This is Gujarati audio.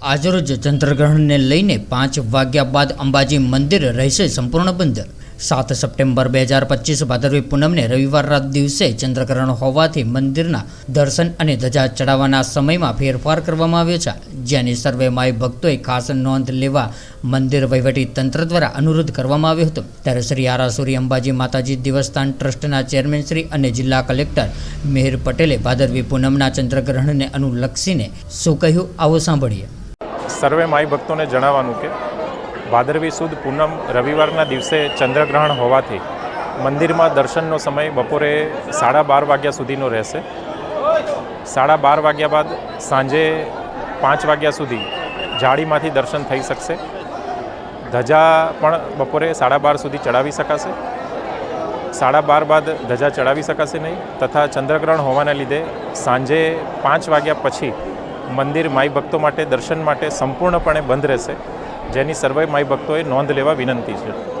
આજરોજ ચંદ્રગ્રહણને લઈને પાંચ વાગ્યા બાદ અંબાજી મંદિર રહેશે સંપૂર્ણ બંધ. સાત સપ્ટેમ્બર બે હજાર પચીસ ભાદરવી પૂનમને રવિવાર રાત દિવસે ચંદ્રગ્રહણ હોવાથી મંદિરના દર્શન અને ધજા ચડાવવાના સમયમાં ફેરફાર કરવામાં આવ્યો છે. જેની સર્વે માય ભક્તોએ ખાસ નોંધ લેવા મંદિર વહીવટી તંત્ર દ્વારા અનુરોધ કરવામાં આવ્યો હતો. ત્યારે શ્રી આરાસુરી અંબાજી માતાજી દેવસ્થાન ટ્રસ્ટના ચેરમેન શ્રી અને જિલ્લા કલેક્ટર મેહર પટેલે ભાદરવી પૂનમના ચંદ્રગ્રહણને અનુલક્ષીને શું કહ્યું, આવો સાંભળીએ. સર્વે માઈ ભક્તોને જણાવવાનું કે ભાદરવી સુદ પૂનમ રવિવારના દિવસે ચંદ્રગ્રહણ હોવાથી મંદિરમાં દર્શનનો સમય બપોરે સાડા બાર વાગ્યા સુધીનો રહેશે. સાડા બાર વાગ્યા બાદ સાંજે પાંચ વાગ્યા સુધી જાળીમાંથી દર્શન થઈ શકશે. ધજા પણ બપોરે સાડા બાર સુધી ચડાવી શકાશે. સાડા બાર બાદ ધજા ચડાવી શકાશે નહીં તથા ચંદ્રગ્રહણ હોવાના લીધે સાંજે પાંચ વાગ્યા પછી મંદિર માઈ ભક્તો માટે દર્શન માટે સંપૂર્ણપણે બંધ રહેશે. જેની સર્વે માઈ ભક્તોએ નોંધ લેવા વિનંતી છે.